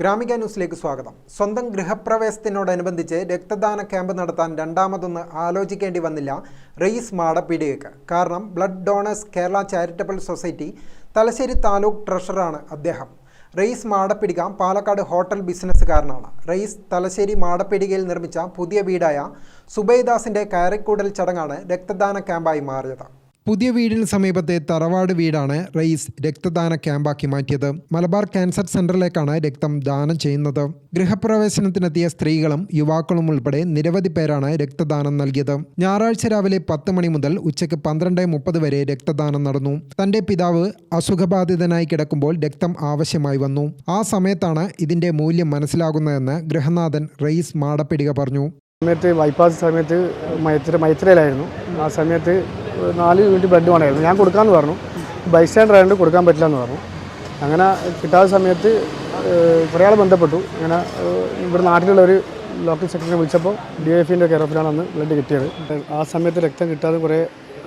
ഗ്രാമിക ന്യൂസിലേക്ക് സ്വാഗതം. സ്വന്തം ഗൃഹപ്രവേശത്തിനോടനുബന്ധിച്ച് രക്തദാന ക്യാമ്പ് നടത്താൻ രണ്ടാമതൊന്ന് ആലോചിക്കേണ്ടി വന്നില്ല റെയ്സ് മാടപ്പീടികയ്ക്ക് കാരണം blood donors Kerala charitable society Thalassery taluk ട്രഷറാണ് അദ്ദേഹം. റെയ്സ് മാടപ്പിടിക പാലക്കാട് ഹോട്ടൽ ബിസിനസ്സുകാരനാണ്. റെയ്സ് തലശ്ശേരി മാടപ്പിടികയിൽ നിർമ്മിച്ച പുതിയ വീടായ സുബൈദാസിന്റെ കയറിക്കൂടൽ ചടങ്ങാണ് രക്തദാന ക്യാമ്പായി മാറിയത്. പുതിയ വീടിന് സമീപത്തെ തറവാട് വീടാണ് റയീസ് രക്തദാന ക്യാമ്പാക്കി മാറ്റിയത്. മലബാർ ക്യാൻസർ സെന്ററിലേക്കാണ് രക്തം ദാനം ചെയ്യുന്നത്. ഗൃഹപ്രവേശനത്തിനെത്തിയ സ്ത്രീകളും യുവാക്കളും ഉൾപ്പെടെ നിരവധി പേരാണ് രക്തദാനം നൽകിയത്. ഞായറാഴ്ച രാവിലെ പത്ത് മണി മുതൽ ഉച്ചയ്ക്ക് പന്ത്രണ്ട് മുപ്പത് വരെ രക്തദാനം നടന്നു. തന്റെ പിതാവ് അസുഖബാധിതനായി കിടക്കുമ്പോൾ രക്തം ആവശ്യമായി വന്നു. ആ സമയത്താണ് ഇതിന്റെ മൂല്യം മനസ്സിലാകുന്നതെന്ന് ഗൃഹനാഥൻ റയീസ് മാടപ്പിടിക പറഞ്ഞു. സമയത്ത് ബൈപ്പാസ് സമയത്ത് മൈത്ര മൈത്രയിലായിരുന്നു ആ സമയത്ത് നാല് യൂണിറ്റ് ബ്ലഡ് വേണമായിരുന്നു. ഞാൻ കൊടുക്കാമെന്ന് പറഞ്ഞു. ബൈസ്റ്റാൻഡർ ആയതുകൊണ്ട് കൊടുക്കാൻ പറ്റില്ല എന്ന് പറഞ്ഞു. അങ്ങനെ കിട്ടാത്ത സമയത്ത് കുറേ ആൾ ബന്ധപ്പെട്ടു. അങ്ങനെ ഇവിടെ നാട്ടിലുള്ള ഒരു ലോക്കൽ സെക്രട്ടറി വിളിച്ചപ്പോൾ ഡി എഫിന്റെ കെയർ ഓഫിലാണ് അന്ന് ബ്ലഡ് കിട്ടിയത്. ആ സമയത്ത് രക്തം കിട്ടാതെ കുറേ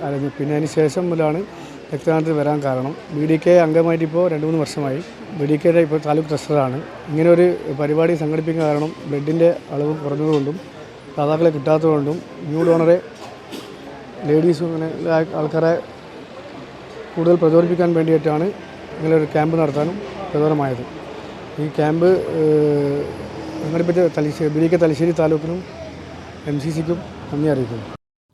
അലഞ്ഞു. പിന്നെ അതിന് ശേഷം മുതലാണ് രക്തദാനത്തിന് വരാൻ കാരണം. ബി ഡി കെ അംഗമായിട്ട് ഇപ്പോൾ രണ്ട് മൂന്ന് വർഷമായി. ബി ഡി കെയുടെ ഇപ്പോൾ താലൂക്ക് ട്രസ്റ്ററാണ് ഇങ്ങനെ ഒരു പരിപാടി സംഘടിപ്പിക്കാൻ കാരണം ബ്ലഡിന്റെ അളവ് കുറഞ്ഞതുകൊണ്ടും ദാതാക്കളെ കിട്ടാത്തതുകൊണ്ടും ന്യൂ ഡോണറെ ലേഡീസും അങ്ങനെ ആൾക്കാരെ കൂടുതൽ പ്രചോദിപ്പിക്കാൻ വേണ്ടിയിട്ടാണ് ഇങ്ങനെ ഒരു ക്യാമ്പ് നടത്താനും പ്രചോദനമായത് ഈ ക്യാമ്പ് സംഘടിപ്പിച്ച തലശ്ശേരി ബിരിക്ക തലശ്ശേരി താലൂക്കിനും എം സി സിക്കും നന്ദി അറിയിക്കുന്നു.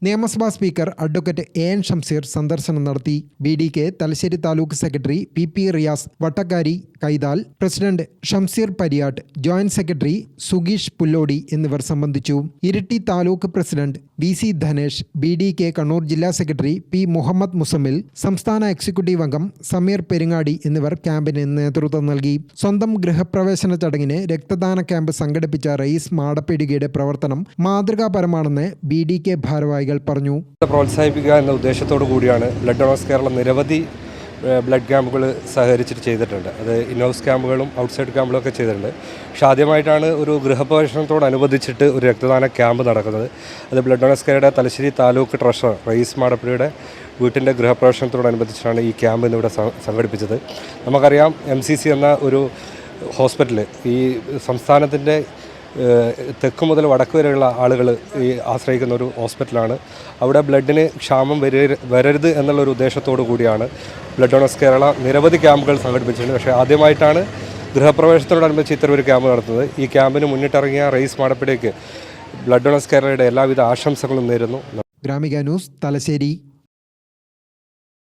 നിയമസഭാ speaker advocate A N Shamseer സന്ദർശനം നടത്തി B D K Thalassery taluk secretary P P Riyas Vattakkari Kaithal president Shamseer Pariyatt joint secretary സുഗീഷ് Pullodi എന്നിവർ സംബന്ധിച്ചു. Iritty taluk president V C Dhanesh B D K Kannur ജില്ലാ secretary P Muhammad Muzammil സംസ്ഥാന executive അംഗം സമീർ പെരുങ്ങാടി എന്നിവർ ക്യാമ്പിന് നേതൃത്വം നൽകി. സ്വന്തം ഗൃഹപ്രവേശന ചടങ്ങിന് രക്തദാന ക്യാമ്പ് സംഘടിപ്പിച്ച റയീസ് മാടപ്പീടികയുടെ പ്രവർത്തനം മാതൃകാപരമാണെന്ന് ബി ഡി കെ ഭാരവാഹികൾ പറഞ്ഞു. പ്രോത്സാഹിപ്പിക്കുക എന്ന ഉദ്ദേശത്തോടു കൂടിയാണ് ബ്ലഡ് ഡോണേഴ്സ് കേരളം നിരവധി ബ്ലഡ് ക്യാമ്പുകൾ സഹകരിച്ചിട്ട് ചെയ്തിട്ടുണ്ട്. അത് ഇൻഹൗസ് ക്യാമ്പുകളും ഔട്ട്സൈഡ് ക്യാമ്പുകളും ഒക്കെ ചെയ്തിട്ടുണ്ട്. പക്ഷെ ആദ്യമായിട്ടാണ് ഒരു ഗൃഹപ്രവേശനത്തോടനുബന്ധിച്ചിട്ട് ഒരു രക്തദാന ക്യാമ്പ് നടക്കുന്നത്. അത് ബ്ലഡ് ഡോണേഴ്സ് കെയറുടെ തലശ്ശേരി താലൂക്ക് ട്രഷറർ റയീസ് മാടപ്പുഴയുടെ വീട്ടിന്റെ ഗൃഹപ്രവേശനത്തോടനുബന്ധിച്ചാണ് ഈ ക്യാമ്പ് ഇന്നിവിടെ സംഘടിപ്പിച്ചത്. നമുക്കറിയാം എം സി സി എന്ന ഒരു ഹോസ്പിറ്റൽ ഈ സംസ്ഥാനത്തിന്റെ തെക്ക് മുതൽ വടക്ക് വരെയുള്ള ആളുകൾ ഈ ആശ്രയിക്കുന്ന ഒരു ഹോസ്പിറ്റലാണ്. അവിടെ ബ്ലഡിന് ക്ഷാമം വരരുത് വരരുത് എന്നുള്ള ഒരു ഉദ്ദേശത്തോടു കൂടിയാണ് ബ്ലഡ് ഡൊണേഴ്സ് കേരള നിരവധി ക്യാമ്പുകൾ സംഘടിപ്പിച്ചിട്ടുണ്ട്. പക്ഷേ ആദ്യമായിട്ടാണ് ഗൃഹപ്രവേശനത്തോടനുബന്ധിച്ച് ഒരു ക്യാമ്പ് നടത്തുന്നത്. ഈ ക്യാമ്പിന് മുന്നിട്ടിറങ്ങിയ റെയ്സ് മാടപ്പിടേക്ക് ബ്ലഡ് ഡൊണേഴ്സ് കേരളയുടെ എല്ലാവിധ ആശംസകളും നേരുന്നു. ഗ്രാമിക ന്യൂസ് തലശ്ശേരി.